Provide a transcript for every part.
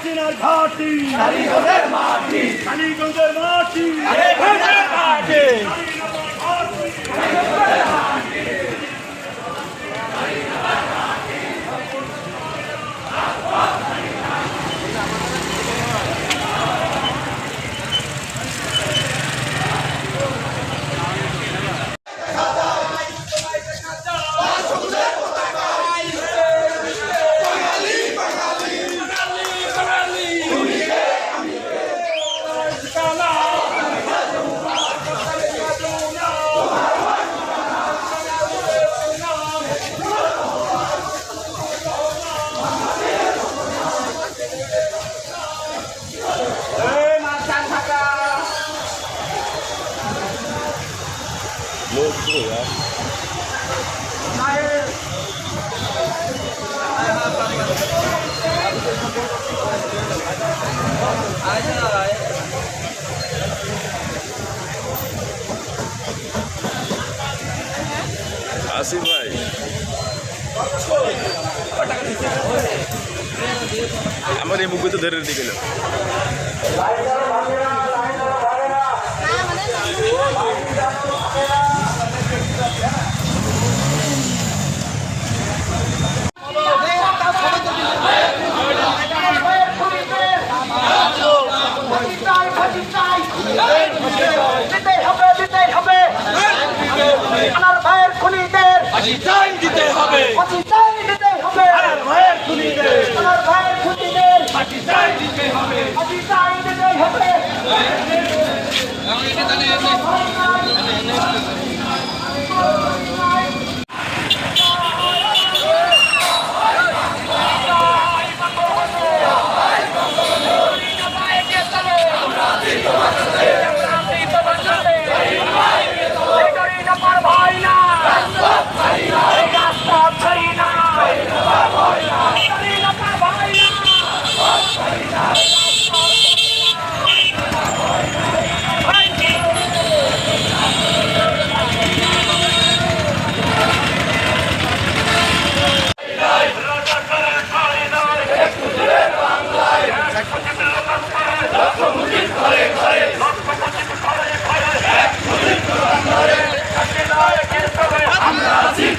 হাসিনার ঘাটি। কালীগঞ্জের মাটি। কালীগঞ্জের মাটি। কালীগঞ্জের মাটি। আসিফ ভাই। আমার এই মুখে তো ধরে দিয়ে গেল দিতেই হবে দিতেই হবে আমার ভাইয়ের খুনিদের চাই দিতে হবে। ফাঁসি চাই দিতে হবে। ভাইয়ের খুনিদের। আমার ভাইয়ের খুনিদের। চাই দিতে হবে। ফাঁসি চাই দিতে হবে। ভাই না রাস্তা ছাড়ি না ভাই না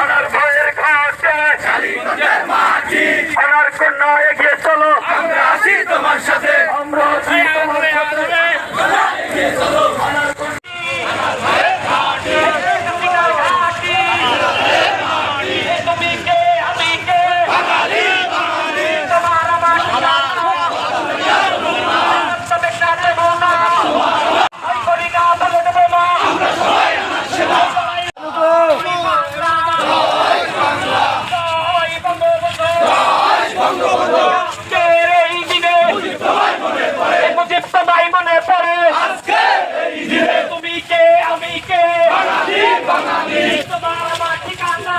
আমার ভাইয়ের ঘাটে আমার কন্যা এগিয়ে চলো আমরা আছি তোমার সাথে আমরা আছি তোমার সাথে। তুমি কে আমি কে তোমার আমার তবে না দেবো না আমি করি না বলে দেবো না জয় বঙ্গবন্ধু আজকের এই দিনে মুজিব সবাই মনে পড়ে তুমি কে আমি কে তোমার আমার ঠিকানা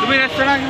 তুমি রেস্টুরেন্ট